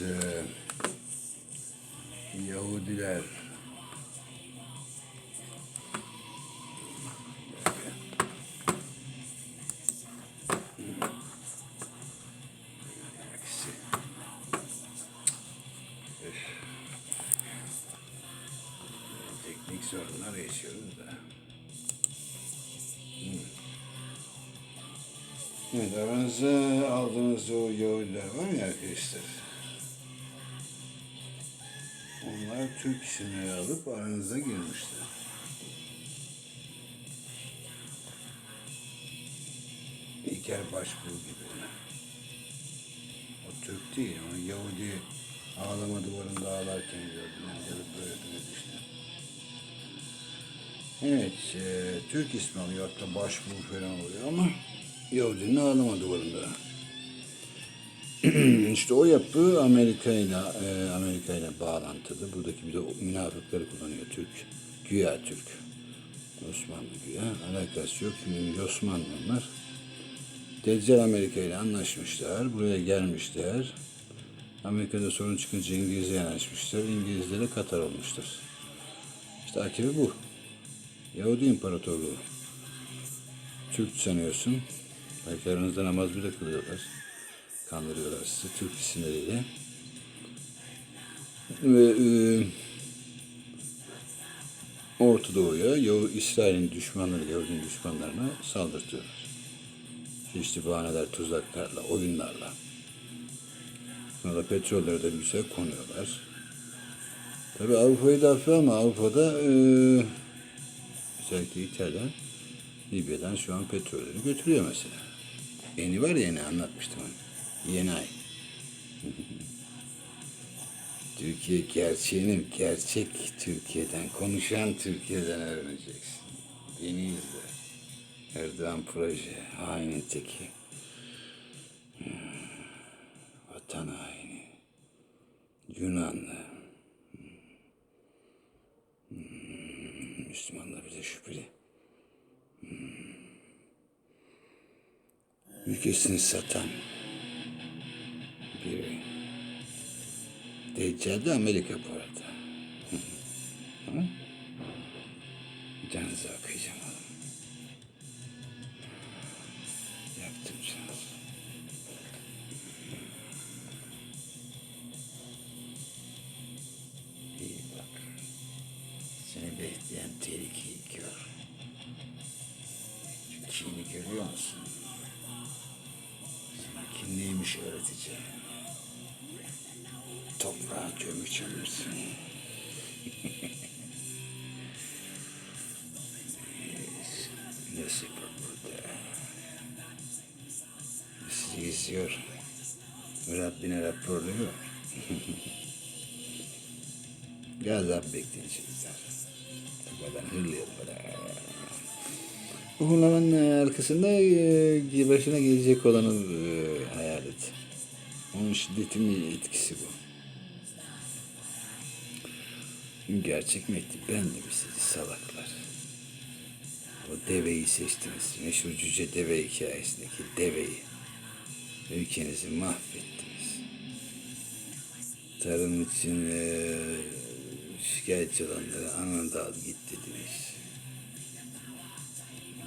E, Yahudiler Evet, aranıza aldığınız o Yahudiler var ya arkadaşlar. Onlar Türk isimleri alıp aranıza girmişler. İlker Başbuğ gibi. O Türk değil, o Yahudi ağlama duvarında ağlarken gördüm. Ben gelip böyle düşündüm. Evet, e, Türk ismi alıyor hatta başbuğ falan oluyor ama Yahudinin ağlama duvarında. işte o yapı Amerika ile e, Amerika ile bağlantılı. Buradaki bir de münafıkları kullanıyor Türk. Güya Türk. Osmanlı güya. Alakası yok. Osmanlı onlar. Deccal Amerika ile anlaşmışlar. Buraya gelmişler. Amerika'da sorun çıkınca İngiliz'e yanaşmışlar. İngilizlere Katar olmuşlar. İşte akibi bu. Yahudi İmparatorluğu. Türk sanıyorsun. Belki aranızda namaz bile kılıyorlar. Kandırıyorlar sizi Türk isimleriyle. Ve e, Orta Doğu'ya Yahu- İsrail'in düşmanları, Yahudi'nin düşmanlarına saldırtıyorlar. İşte bahaneler, tuzaklarla, oyunlarla. Sonra petrolleri de güzel konuyorlar. Tabi Avrupa'yı da hafif ama Avrupa'da e, özellikle İtalya Libya'dan şu an petrolleri götürüyor mesela. Yeni var yeni anlatmıştım hani. Yeni ay. Türkiye gerçeğini gerçek Türkiye'den, konuşan Türkiye'den öğreneceksin. Yeni izle. Erdoğan proje, hainin teki. Hmm, Vatan haini. Yunanlı. Hmm, Müslümanlar bile şüpheli. Ülkesini satan biri. Deccal de Amerika bu arada. Canınızı okuyacağım oğlum. Yaptım canınızı. İyi bak. Seni bekleyen tehlikeyi gör. Şu kini görüyor musun? Neymiş öğreteceğim. Toprağa gömüç olursun. Nasip burada. Sizi izliyor. Rabbine raporluyor. Gazap bekleyecekler. Kafadan hırlıyorlar. Bu hırlamanın arkasında e, başına gelecek olanı e, hayal et. Onun şiddetinin etkisi bu. Şimdi gerçek mektup ben de mi sizi salaklar? O deveyi seçtiniz. Meşhur cüce deve hikayesindeki deveyi. Ülkenizi mahvettiniz. Tarım için e, şikayetçi olanlara anında al git dediniz.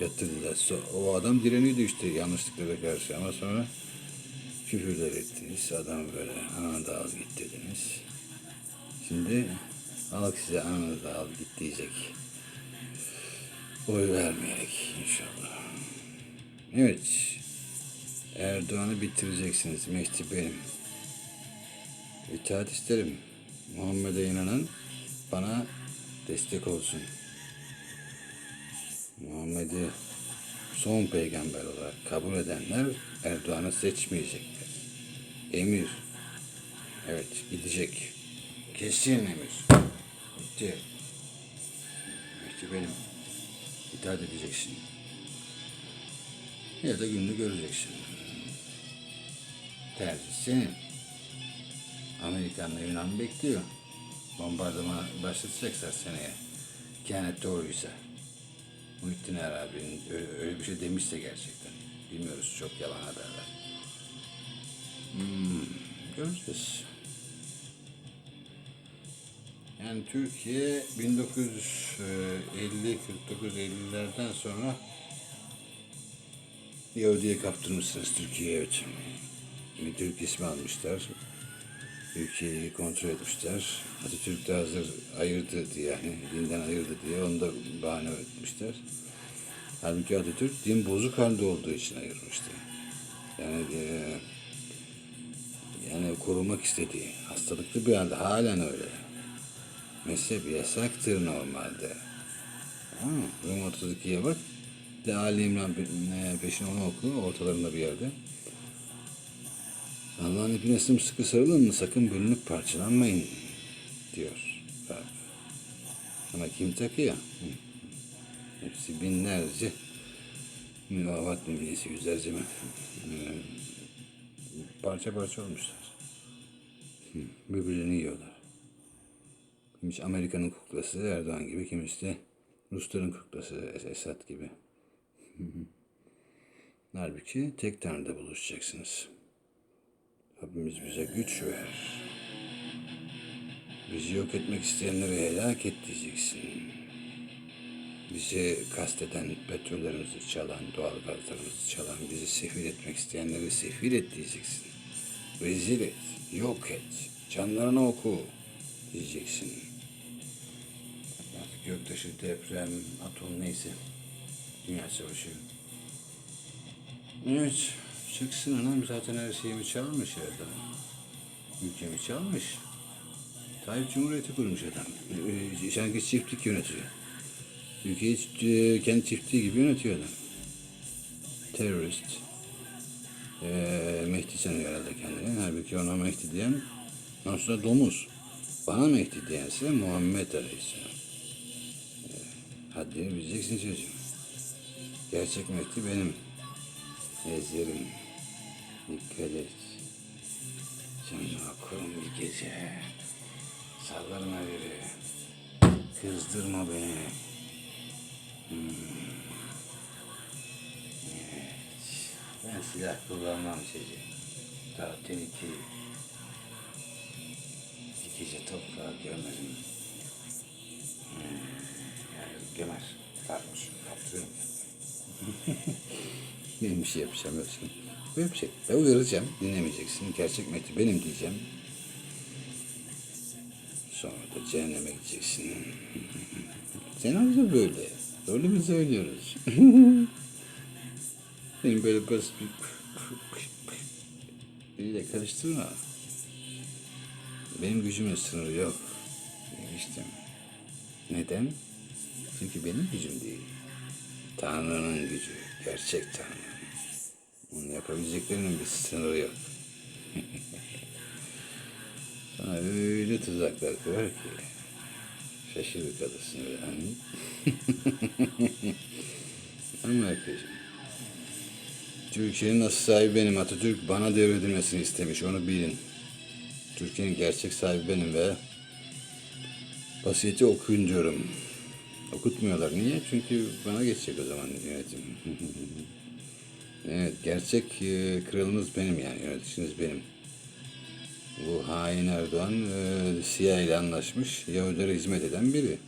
So- O adam direniyordu işte yanlışlıklara karşı ama sonra küfürler ettiniz. Adam böyle anında al git dediniz. Şimdi halk size anında al git diyecek. Oy vermeyerek inşallah. Evet. Erdoğan'ı bitireceksiniz. Mehdi benim. İtaat isterim. Muhammed'e inanan bana destek olsun. Muhammed'i son peygamber olarak kabul edenler Erdoğan'ı seçmeyecekler. Emir. Evet gidecek. Kesin emir. Bitti. Mehdi benim. İtaat edeceksin. Ya da gününü göreceksin. Tercih senin. Amerikan'la Yunan bekliyor. Bombardıman başlatacaklar seneye. Kehanet doğruysa. Muhittin Arabi'nin öyle, öyle bir şey demişse gerçekten. Bilmiyoruz çok yalan haberler. Hmm, göreceğiz. Yani Türkiye 1950 49-50'lerden sonra Yahudi'ye kaptırmışsınız Türkiye'ye evet. Bir Türk ismi almışlar. Ülkeyi kontrol etmişler. Atatürk de hazır ayırdı diye yani dinden ayırdı diye onu da bahane etmişler. Halbuki Atatürk din bozuk halde olduğu için ayırmıştı. Yani eee yani korumak istediği hastalıklı bir halde halen öyle. Mezhep yasaktır normalde. Ha, Rum 32'ye bak. De Ali İmran pe- e, peşine onu oku ortalarında bir yerde. Allah'ın ipine sımsıkı sarılın sakın bölünüp parçalanmayın diyor. Bak. Ama kim takıyor? Hepsi binlerce müavat müminesi yüzlerce mi? Parça parça olmuşlar. Birbirlerini yiyorlar. Kimisi Amerika'nın kuklası Erdoğan gibi, kimisi de Rusların kuklası Es- Esad gibi. Halbuki tek tanrıda buluşacaksınız. Rabbimiz bize güç ver. Bizi yok etmek isteyenleri helak et diyeceksin. Bizi kasteden, petrollerimizi çalan, doğal gazlarımızı çalan, bizi sefil etmek isteyenleri sefil et diyeceksin. Rezil et, yok et, canlarına oku diyeceksin. Artık göktaşı, deprem, atom neyse. Dünya savaşı. Evet, çıksın anam zaten her şeyimi çalmış Erdoğan. Ülkemi çalmış. Tayyip Cumhuriyeti kurmuş adam. Ee, Sanki çiftlik yönetiyor. Ülkeyi e, kendi çiftliği gibi yönetiyor adam. Terörist. Ee, Mehdi sanıyor herhalde kendini. Halbuki ona Mehdi diyen aslında domuz. Bana Mehdi diyense Muhammed Aleyhisselam. Ee, hadi bileceksin çocuğum. Gerçek Mehdi benim. Ezerim. Dikkat et. Canına okurum bir gece. Sallarım haberi. Kızdırma beni. Hmm. Evet. Ben silah kullanmam çocuğum. Daha tehlikeli. Bir gece toprağa gömerim. Hmm. Yani gömer. Pardon, kaptırıyorum. Benim bir şey yapacağım yok Böyle şey. Ben uyaracağım, dinlemeyeceksin. Gerçek Mehdi benim diyeceğim. Sonra da cehenneme gideceksin. Senaryo böyle. Öyle mi söylüyoruz? Benim böyle basit bir... Biriyle karıştırma. Benim gücümün sınırı yok. İşte. Neden? Çünkü benim gücüm değil. Tanrı'nın gücü. Gerçek Tanrı. Onun yapabileceklerinin bir sınırı yok. Sana öyle tuzaklar kurar ki şaşırır kalırsın öyle. hani. Ama arkadaşım. Türkiye'nin asıl sahibi benim. Atatürk bana devredilmesini istemiş. Onu bilin. Türkiye'nin gerçek sahibi benim ve vasiyeti okuyun diyorum. Okutmuyorlar. Niye? Çünkü bana geçecek o zaman yönetim. evet, gerçek e, kralınız benim yani. Yöneticiniz benim. Bu hain Erdoğan e, CIA ile anlaşmış. Yahudilere hizmet eden biri.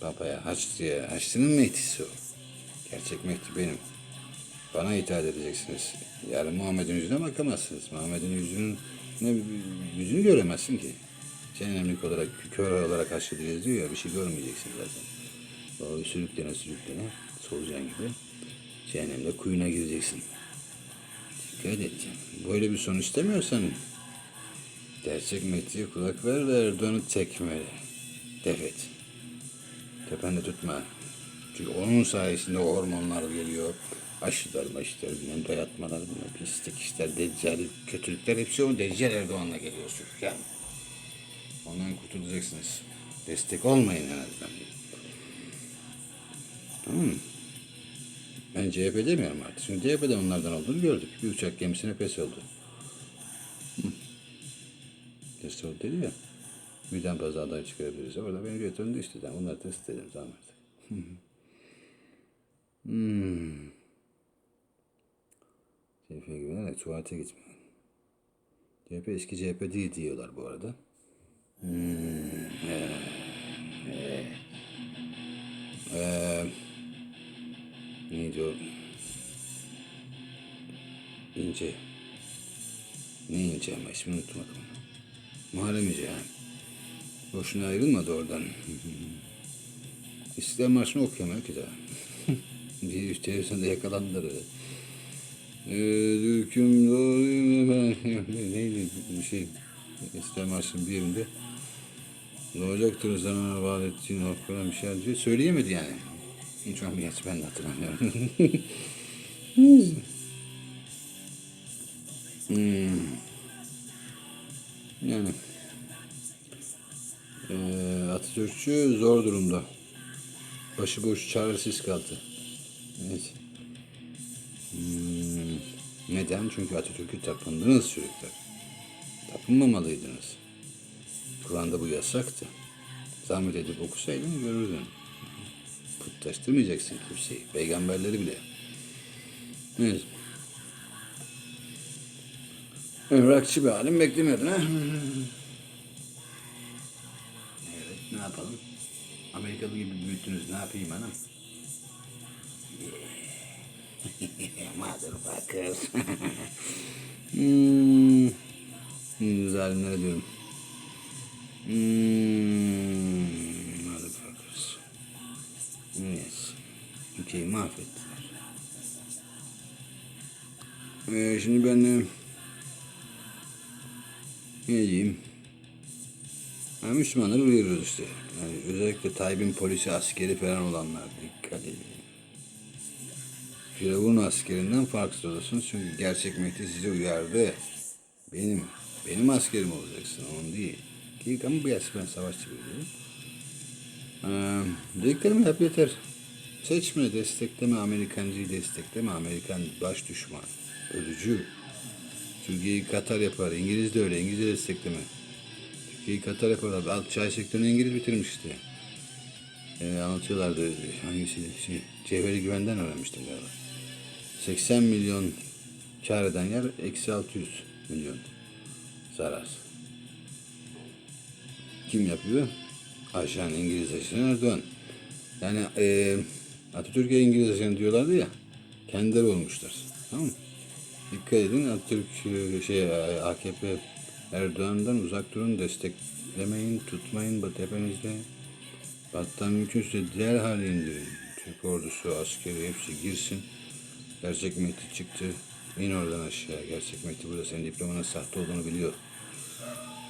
Papaya, Haçlı'ya. Haçlı'nın Mehdi'si o. Gerçek Mehdi benim. Bana itaat edeceksiniz. Yani Muhammed'in yüzüne bakamazsınız. Muhammed'in yüzünün ne, yüzünü göremezsin ki. Cehennemlik olarak, kör olarak Haçlı geziyor ya bir şey görmeyeceksin zaten. O sürüklene sürüklene solucan gibi cehennemde kuyuna gireceksin. Dikkat et. Böyle bir son istemiyorsan gerçek Mehdi'ye kulak ver ve Erdoğan'ı tekmele. Def et. Tepende tutma. Çünkü onun sayesinde hormonlar geliyor. Aşılar, maşılar, bilmem dayatmalar, bilmem pislik işler, deccal, kötülükler hepsi o deccal Erdoğan'la geliyor sürüklen. Ondan kurtulacaksınız. Destek olmayın en azından. Tamam mı? Ben CHP demiyorum artık. Çünkü CHP'de onlardan olduğunu gördük. Bir uçak gemisine pes oldu. Pes oldu dedi ya. Birden fazla aday çıkarabiliriz. Orada benim götürüm düştü. Tamam. Onları test edelim. Tamam artık. hmm. CHP'ye güvenerek tuvalete gitmeyin. CHP eski CHP değil diyorlar bu arada. Hmm, ee, ee, ee, neydi o? İnce. Ne İnce ama ismini unutmadım. Muharrem İnce yani. Boşuna ayrılmadı oradan. İstiklal Marşı'nı okuyamıyor ki daha. Bir televizyonda yakalandılar öyle. Düküm neydi bir şey İstiklal Marşı'nın bir yerinde doğacaktır zamana vaat ettiğin hak falan bir şey diyor. Söyleyemedi yani. Hiç an geç ben de hatırlamıyorum. hmm. Yani ee, Atatürkçü zor durumda. Başıboş çaresiz kaldı. Evet. Hmm, Neden? Çünkü Atatürk'ü tapındınız çocuklar. Tapınmamalıydınız. Kur'an'da bu yasaktı. Zahmet edip okusaydın görürdün. Putlaştırmayacaksın kimseyi. Peygamberleri bile. Evet. Evrakçı bir halim beklemiyordun ha? Evet, ne yapalım? Amerikalı gibi büyüttünüz, ne yapayım hanım? Motherfucker. hmm. Hmm, Zalimlere diyorum. Hmm. Ülkeyi mahvettiler. Ee, şimdi ben ne diyeyim? Ha, Müslümanları uyarıyoruz işte. Yani özellikle Tayyip'in polisi, askeri falan olanlar dikkat edin. Firavun askerinden farksız olursunuz çünkü gerçek Mehdi sizi uyardı. Benim, benim askerim olacaksın, onun değil. Ki ama bu ben savaşçı biriyim. Ee, dediklerimi yap yeter. Seçme, destekleme, Amerikancıyı destekleme, Amerikan baş düşman, ölücü. Türkiye'yi Katar yapar, İngiliz de öyle, İngiliz de destekleme. Türkiye'yi Katar yaparlar. Alt çay sektörünü İngiliz bitirmiş işte. Ee, anlatıyorlardı hangisi şey, Cevheri Güven'den öğrenmiştim galiba. 80 milyon kar eden yer eksi 600 milyon zarar. Kim yapıyor? Ajan İngiliz ajanı Erdoğan. Yani e, Atatürk'e İngiliz ajanı diyorlardı ya. Kendileri olmuşlar. Tamam mı? Dikkat edin Atatürk e, şey AKP Erdoğan'dan uzak durun desteklemeyin tutmayın tepenizde. Hatta mümkünse derhal indirin. Türk ordusu askeri hepsi girsin. Gerçek Mehdi çıktı. İn oradan aşağı. Gerçek Mehdi burada senin diplomanın sahte olduğunu biliyor.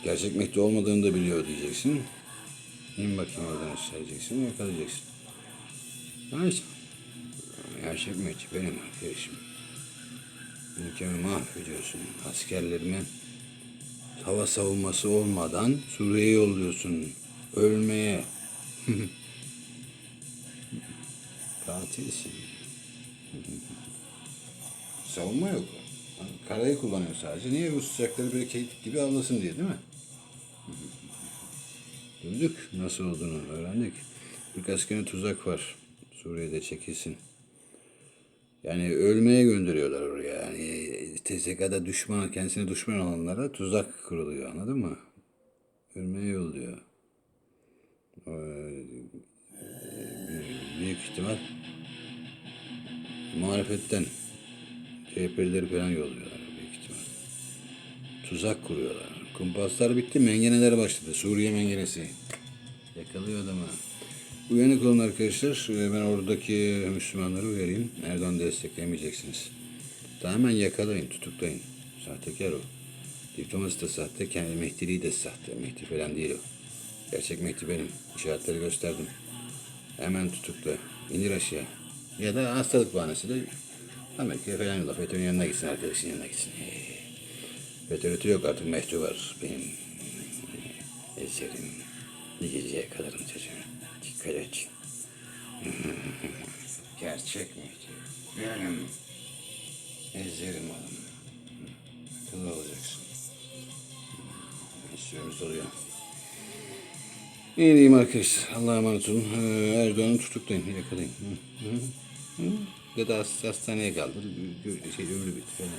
Gerçek Mehdi olmadığını da biliyor diyeceksin. İn bakayım oradan aşağı diyeceksin. Yakalayacaksın. Neyse. Gerçek Mehdi benim arkadaşım. Ülkemi mahvediyorsun. Askerlerime hava savunması olmadan Suriye'ye yolluyorsun. Ölmeye. Katilsin. Savunma yok. Karayı kullanıyor sadece. Niye Rus uçakları böyle keyif gibi avlasın diye değil mi? Gördük nasıl olduğunu öğrendik. Türk askerine tuzak var. Suriye'de çekilsin. Yani ölmeye gönderiyorlar oraya. Yani TSK'da düşman, kendisine düşman olanlara tuzak kuruluyor anladın mı? Ölmeye yolluyor. Ee, büyük ihtimal muhalefetten CHP'lileri falan yolluyorlar büyük ihtimal. Tuzak kuruyorlar. Kumpaslar bitti, mengeneler başladı. Suriye mengenesi. Yakalıyor adamı. Uyanık olun arkadaşlar. Ee, Ben oradaki Müslümanları uyarayım. Erdoğan desteklemeyeceksiniz. Tamamen yakalayın, tutuklayın. Sahtekar o. Diplomasi de sahte, kendi Mehdiliği de sahte. Mehdi falan değil o. Gerçek Mehdi benim. İşaretleri gösterdim. Hemen tutukla. İndir aşağı. Ya da hastalık bahanesiyle Amerika'ya falan yolla. FETÖ'nün yanına gitsin, arkadaşın yanına gitsin. FETÖ'nü yok artık Mehdi var. Benim eserim. Bir geceye kadarım çocuğum. Et. Gerçek Mehdi. Benim ezerim oğlum. Kıl olacaksın. İstiyoruz oluyor. İyi diyeyim arkadaşlar. Allah'a emanet olun. Ee, Erdoğan'ı tutuklayın, yakalayın. Hı, hı, hı. Ya da hast- hastaneye kaldır. Şey, ömrü bitti falan.